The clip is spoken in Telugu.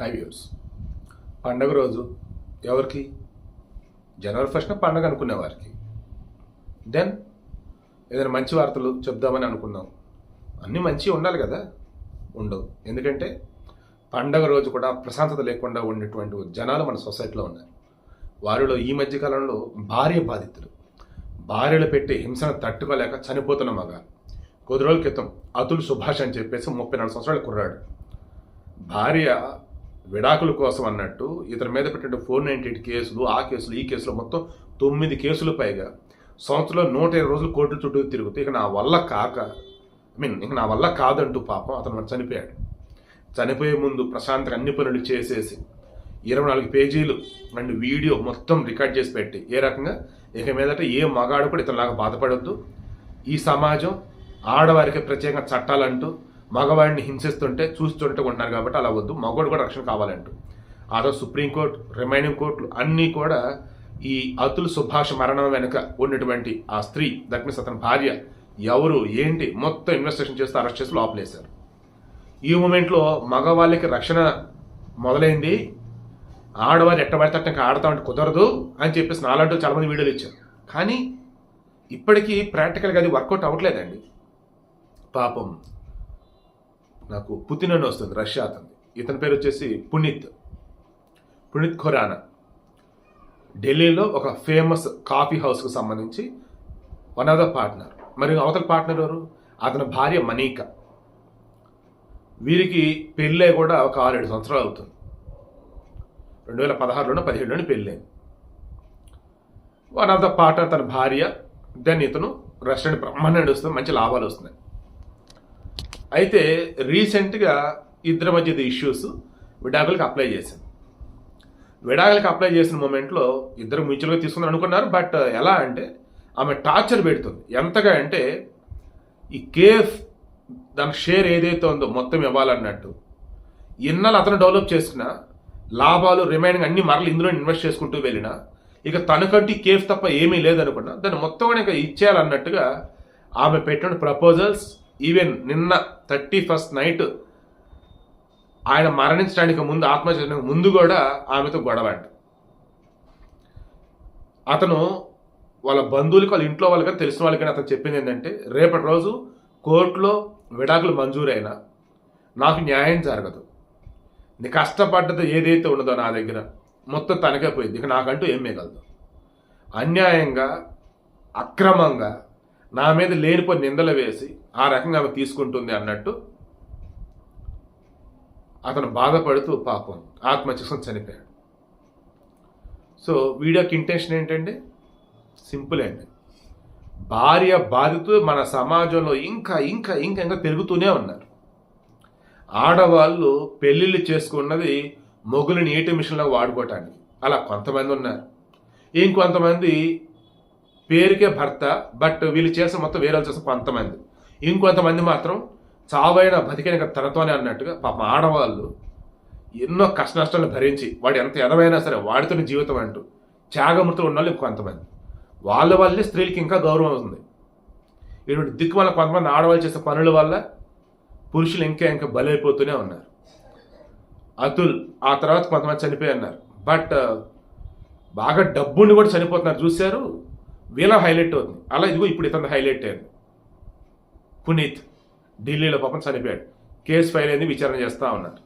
హై వ్యూర్స్ పండగ రోజు ఎవరికి? జనవరి ఫస్ట్న పండగ అనుకునే వారికి. దెన్ ఏదైనా మంచి వార్తలు చెప్దామని అనుకున్నాం. అన్నీ మంచి ఉండాలి కదా? ఉండవు. ఎందుకంటే పండగ రోజు కూడా ప్రశాంతత లేకుండా ఉండేటువంటి జనాలు మన సొసైటీలో ఉన్నారు. వారిలో ఈ మధ్య కాలంలో భార్య బాధితులు. భార్యలు పెట్టే హింసను తట్టుకోలేక చనిపోతున్న మగ. కొద్ది రోజుల క్రితం అతుల్ సుభాష్ అని చెప్పేసి ముప్పై నాలుగు సంవత్సరాల కుర్రాడు. భార్య విడాకుల కోసం అన్నట్టు ఇతని మీద పెట్టిన ఫోర్ నైంటీ ఎయిట్ కేసులు ఆ కేసులు ఈ కేసులు మొత్తం తొమ్మిది కేసులు పైగా. సంవత్సరంలో నూట ఇరవై రోజులు కోర్టు చుట్టూ తిరుగుతూ ఇక నా వల్ల కాక ఐ మీన్ ఇక నా వల్ల కాదంటూ పాపం అతను చనిపోయాడు. చనిపోయే ముందు ప్రశాంతంగా అన్ని పనులు చేసేసి ఇరవై నాలుగు పేజీలు అండ్ వీడియో మొత్తం రికార్డ్ చేసి పెట్టి ఏ రకంగా? ఇక మీదట ఏ మగాడు కూడా ఇతనిలాగా బాధపడొద్దు. ఈ సమాజం ఆడవారికి ప్రత్యేకంగా చట్టాలంటూ మగవాడిని హింసిస్తుంటే చూస్తుంటే ఉంటున్నారు కాబట్టి అలా వద్దు. మగవాడు కూడా రక్షణ కావాలంటూ. ఆ రోజు సుప్రీంకోర్టు రిమైనింగ్ కోర్టులు అన్నీ కూడా ఈ అతుల్ సుభాష్ మరణం వెనుక ఉన్నటువంటి ఆ స్త్రీ దట్ మీన్స్ అతని భార్య ఎవరు ఏంటి మొత్తం ఇన్వెస్టిగేషన్ చేస్తూ అరెస్ట్ చేసి లోపలేశారు. ఈ మూమెంట్లో మగవాళ్ళకి రక్షణ మొదలైంది. ఆడవారు ఎట్టబడితే అట్ట ఇంకా ఆడతామంటే కుదరదు అని చెప్పేసి నాలంటూ చాలామంది వీడియోలు ఇచ్చారు. కానీ ఇప్పటికీ ప్రాక్టికల్గా అది వర్కౌట్ అవ్వట్లేదండి. పాపం. నాకు పుతిన్ అని వస్తుంది రష్యా అతను ఇతని పేరు వచ్చేసి పునీత్. పునీత్ ఖొరానా. ఢిల్లీలో ఒక ఫేమస్ కాఫీ హౌస్కు సంబంధించి వన్ ఆఫ్ ద పార్ట్నర్. మరి అవతల పార్ట్నర్ ఎవరు? అతని భార్య మనీక. వీరికి పెళ్ళే కూడా ఒక ఆరేడు సంవత్సరాలు అవుతుంది. రెండు వేల పదహారులోనో పదిహేడులోనే పెళ్ళైంది వన్ ఆఫ్ ద పార్ట్నర్ తన భార్య దెన్ ఇతను రెస్టారెంట్ బ్రహ్మాండ నడుస్తుంది మంచి లాభాలు వస్తున్నాయి. అయితే రీసెంట్గా ఇద్దరి మధ్య ఇష్యూస్. విడాకులకు అప్లై చేశాను విడాకులకు అప్లై చేసిన మూమెంట్లో ఇద్దరు మ్యూచువల్గా తీసుకుందాం అనుకున్నారు. బట్ ఎలా అంటే ఆమె టార్చర్ పెడుతుంది. ఎంతగా అంటే ఈ కేఫ్ దాని షేర్ ఏదైతే ఉందో మొత్తం ఇవ్వాలన్నట్టు ఇన్నాళ్ళు అతను డెవలప్ చేసుకున్న లాభాలు రిమైనింగ్ అన్ని మరలు ఇందులో ఇన్వెస్ట్ చేసుకుంటూ వెళ్ళినా ఇక తనకంటూ కేఫ్ తప్ప ఏమీ లేదనుకున్నా దాన్ని మొత్తం కూడా ఇంకా ఇచ్చేయాలన్నట్టుగా ఆమె పెట్టిన ప్రపోజల్స్ ఈవెన్ నిన్న థర్టీ ఫస్ట్ నైట్ ఆయన మరణించడానికి ముందు ఆత్మహత్య ముందు కూడా ఆమెతో గొడవ అంట. అతను వాళ్ళ బంధువులకి వాళ్ళ ఇంట్లో వాళ్ళకి తెలిసిన వాళ్ళకి అతను చెప్పింది ఏంటంటే రేపటి రోజు కోర్టులో విడాకులు మంజూరైనా నాకు న్యాయం జరగదు. నీ కష్టపడ్డది ఏదైతే ఉన్నదో నా దగ్గర మొత్తం తనకే పోయింది. ఇక నాకంటూ ఏం మిగలదు. అన్యాయంగా అక్రమంగా నా మీద లేనిపోయి నిందలు వేసి ఆ రకంగా ఆమె తీసుకుంటుంది అన్నట్టు అతను బాధపడుతూ పాపం ఆత్మహత్యసం చనిపోయాడు. సో వీడియోకి ఇంటెన్షన్ ఏంటండి సింపుల్ అండి. భార్య బాధితూ మన సమాజంలో ఇంకా ఇంకా ఇంకా ఇంకా పెరుగుతూనే ఉన్నారు. ఆడవాళ్ళు పెళ్ళిళ్ళు చేసుకున్నది మొగులని ఏటీ మిషన్లో వాడుకోవటానికి. అలా కొంతమంది ఉన్నారు. ఇంకొంతమంది పేరుకే భర్త బట్ వీళ్ళు చేసిన మొత్తం వేరే వాళ్ళు చేసిన కొంతమంది. ఇంకొంతమంది మాత్రం చావైన బతికైన తనతోనే అన్నట్టుగా పాప ఆడవాళ్ళు ఎన్నో కష్ట నష్టాలు భరించి వాడు ఎంత ఎదవైనా సరే వాడితోనే జీవితం అంటూ త్యాగమృతులు ఉన్న వాళ్ళు ఇంకొంతమంది. వాళ్ళ వల్లే స్త్రీలకి ఇంకా గౌరవం అవుతుంది ఇటువంటి దిక్కు వల్ల కొంతమంది ఆడవాళ్ళు చేసే పనుల వల్ల పురుషులు ఇంకా ఇంకా బలైపోతూనే ఉన్నారు. అతుల్ ఆ తర్వాత కొంతమంది చనిపోయి ఉన్నారు బట్ బాగా డబ్బుని కూడా చనిపోతున్నారు. చూశారు? వీళ్ళ హైలైట్ అవుతుంది అలా ఇదిగో ఇప్పుడు ఇతను హైలైట్ అయింది. పునీత్ ఢిల్లీలో పాపం చనిపోయాడు. కేసు ఫైల్ అయింది విచారణ చేస్తూ ఉన్నారు